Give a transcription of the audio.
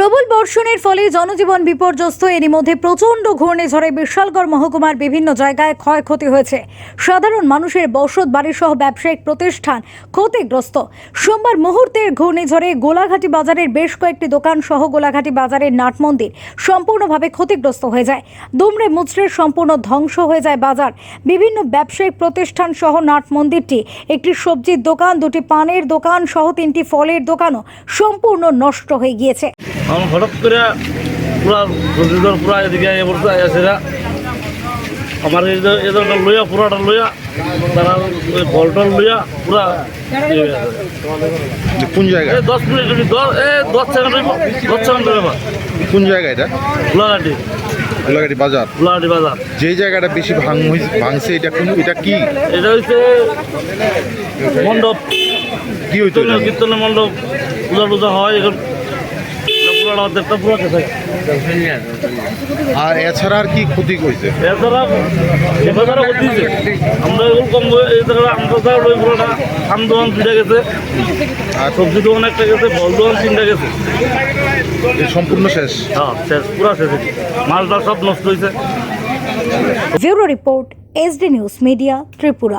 প্রবল বর্ষণের ফলে জনজীবন বিপর্যস্ত। এরই মধ্যে প্রচণ্ড ঘূর্ণিঝড়ে বিশালগড় মহকুমার বিভিন্ন জায়গায় ক্ষয়ক্ষতি হয়েছে। সাধারণ মানুষের বসত বাড়ি সহ ব্যবসায়িক প্রতিষ্ঠান ক্ষতিগ্রস্ত। সোমবার মুহূর্তের ঘূর্ণিঝড়ে গোলাঘাটি বাজারের বেশ কয়েকটি দোকান সহ গোলাঘাটি বাজারের নাট মন্দির সম্পূর্ণভাবে ক্ষতিগ্রস্ত হয়ে যায়। দুমড়ে মুচড়ে সম্পূর্ণ ধ্বংস হয়ে যায় বাজার। বিভিন্ন ব্যবসায়িক প্রতিষ্ঠান সহ নাট মন্দিরটি, একটি সবজির দোকান, দুটি পানের দোকান সহ তিনটি ফলের দোকানও সম্পূর্ণ নষ্ট হয়ে গিয়েছে। আমার হঠাৎ করে পুরা রোজিদর পুরা এদিকে এ পড়ছে এসেরা আমার এই যে এদেরটা লইয়া পুরাটা লইয়া তারা ওই বলটল লইয়া পুরা। কোন জায়গা? এই দশ মিনিট দশ এ দশ সেকেন্ড দশ সেকেন্ড কোন জায়গা এটা? গোলাঘাটি। গোলাঘাটি বাজার। গোলাঘাটি বাজার। যেই জায়গাটা বেশি ভাঙ ভাঙছে এটা কোন এটা কি? এটা হচ্ছে মণ্ডপ। কি হইতো কীর্তনের মণ্ডপ। পূজা টুজা হয় এখন এটা পুরাটা অর্ধেকটা পুরা খেতে আর এছাড়া আর কি ক্ষতি হয়েছে এছাড়া আমরা এগুলো কম আমরা ওই পুরোটা আম দোকান গেছে। আর সবজি দোকান একটা গেছে ফল দোকান তিনটা গেছে। সম্পূর্ণ শেষ? হ্যাঁ শেষ পুরা শেষ মালটা সব নষ্ট হয়েছে। Bureau report SD news media Tripura.